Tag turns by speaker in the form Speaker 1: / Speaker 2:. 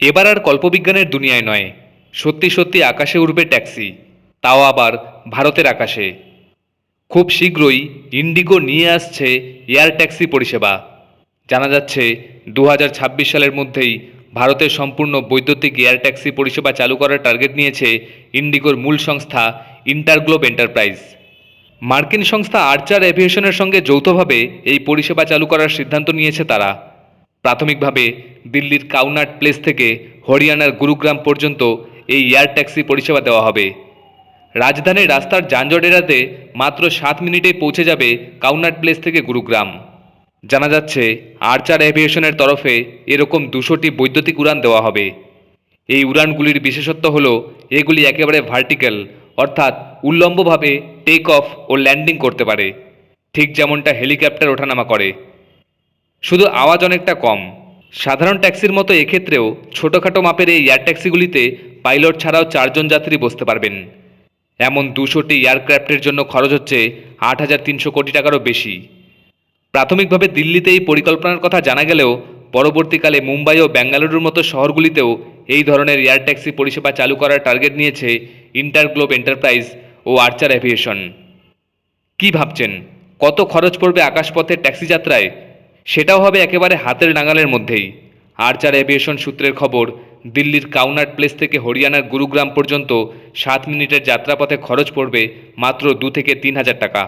Speaker 1: এবার আর কল্পবিজ্ঞানের দুনিয়ায় নয়। সত্যি সত্যি আকাশে উড়বে ট্যাক্সি, তাও আবার ভারতের আকাশে। খুব শীঘ্রই ইন্ডিগো নিয়ে আসছে এয়ার ট্যাক্সি পরিষেবা। জানা যাচ্ছে দু হাজার ছাব্বিশ সালের মধ্যেই ভারতের সম্পূর্ণ বৈদ্যুতিক এয়ার ট্যাক্সি পরিষেবা চালু করার টার্গেট নিয়েছে ইন্ডিগোর মূল সংস্থা ইন্টারগ্লোব এন্টারপ্রাইজ। মার্কিন সংস্থা আর্চার এভিয়েশনের সঙ্গে যৌথভাবে এই পরিষেবা চালু করার সিদ্ধান্ত নিয়েছে তারা। প্রাথমিকভাবে দিল্লির কাউনাট প্লেস থেকে হরিয়ানার গুরুগ্রাম পর্যন্ত এই এয়ার ট্যাক্সি পরিষেবা দেওয়া হবে। রাজধানীর রাস্তার যানজট এড়াতে মাত্র সাত মিনিটেই পৌঁছে যাবে কাউনাট প্লেস থেকে গুরুগ্রাম। জানা যাচ্ছে, আর্চার এভিয়েশনের তরফে এরকম দুশোটি বৈদ্যুতিক উড়ান দেওয়া হবে। এই উড়ানগুলির বিশেষত্ব হলো, এগুলি একেবারে ভার্টিক্যাল, অর্থাৎ উল্লম্বভাবে টেক অফ ও ল্যান্ডিং করতে পারে। ঠিক যেমনটা হেলিকপ্টার ওঠানামা করে। শুধু আওয়াজ অনেকটা কম। সাধারণ ট্যাক্সির মতো এক্ষেত্রেও ছোটোখাটো মাপের এই এয়ার ট্যাক্সিগুলিতে পাইলট ছাড়াও চারজন যাত্রী বসতে পারবেন। এমন দুশোটি এয়ারক্রাফটের জন্য খরচ হচ্ছে আট হাজার তিনশো কোটি টাকারও বেশি। প্রাথমিকভাবে দিল্লিতে এই পরিকল্পনার কথা জানা গেলেও পরবর্তীকালে মুম্বাই ও বেঙ্গালুরুর মতো শহরগুলিতেও এই ধরনের এয়ার ট্যাক্সি পরিষেবা চালু করার টার্গেট নিয়েছে ইন্টারগ্লোব এন্টারপ্রাইজ ও আর্চার অ্যাভিয়েশন। কি ভাবছেন? কত খরচ পড়বে আকাশপথের ট্যাক্সি যাত্রায় সেটাও হবে একেবারে হাতের নাগালের মধ্যেই। আর্চার অ্যাভিয়েশন সূত্রের খবর, দিল্লির কাউনাট প্লেস থেকে হরিয়ানার গুরুগ্রাম পর্যন্ত সাত মিনিটের যাত্রাপথে খরচ পড়বে মাত্র দু থেকে তিন হাজার টাকা।